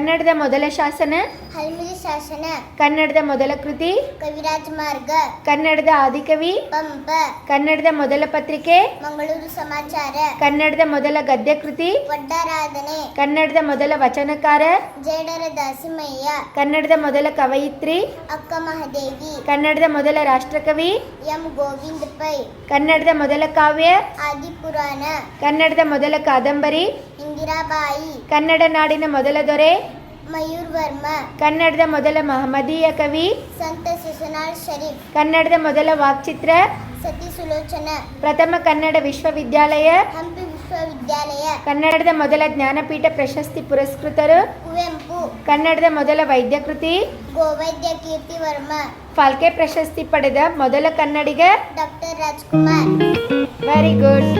ಕನ್ನಡದ ಮೊದಲ ಶಾಸನ? ಹಲ್ಮಿಡಿ ಶಾಸನ. ಕನ್ನಡದ ಮೊದಲ ಕೃತಿ? ಕವಿರಾಜ್ ಮಾರ್ಗ. ಕನ್ನಡದ ಆದಿಕವಿ? ಪಂಪ. ಕನ್ನಡದ ಮೊದಲ ಪತ್ರಿಕೆ? ಮಂಗಳೂರು ಸಮಾಚಾರ. ಕನ್ನಡದ ಮೊದಲ ಗದ್ಯ ಕೃತಿ? ಕನ್ನಡದ ಮೊದಲ ವಚನಕಾರ? ಜೇಡರ ದಾಸಿಮಯ್ಯ. ಕನ್ನಡದ ಮೊದಲ ಕವಯಿತ್ರಿ? ಅಕ್ಕ ಮಹಾದೇವಿ. ಕನ್ನಡದ ಮೊದಲ ರಾಷ್ಟ್ರಕವಿ? ಎಂ ಗೋವಿಂದ ಪೈ ಕನ್ನಡದ ಮೊದಲ ಕಾವ್ಯ? ಆದಿಪುರಾಣ. ಕನ್ನಡದ ಮೊದಲ ಕಾದಂಬರಿ? ಇಂದಿರಾಬಾಯಿ. ಕನ್ನಡ ನಾಡಿನ ಮೊದಲ ದೊರೆ. ಮಯೂರ್ ವರ್ಮ ಕನ್ನಡದ ಮೊದಲ ಮಹಮ್ಮದೀಯ ಕವಿ. ಸಂತ ಶಿಶುನಾಳ್ ಶರೀಫ್. ಕನ್ನಡದ ಮೊದಲ ವಾಕ್ಚಿತ್ರ. ಸತಿ ಸುಲೋಚನ. ಪ್ರಥಮ ಕನ್ನಡ ವಿಶ್ವವಿದ್ಯಾಲಯ. ಹಂಪಿ ವಿಶ್ವವಿದ್ಯಾಲಯ. ಕನ್ನಡದ ಮೊದಲ ಜ್ಞಾನಪೀಠ ಪ್ರಶಸ್ತಿ ಪುರಸ್ಕೃತರು. ಕುವೆಂಪು. ಕನ್ನಡದ ಮೊದಲ ವೈದ್ಯಕೃತಿ. ಗೋವೈದ್ಯ ಕೀರ್ತಿ ವರ್ಮ. ಫಾಲ್ಕೆ ಪ್ರಶಸ್ತಿ ಪಡೆದ ಮೊದಲ ಕನ್ನಡಿಗ. ಡಾಕ್ಟರ್ ರಾಜ್ಕುಮಾರ್. Very good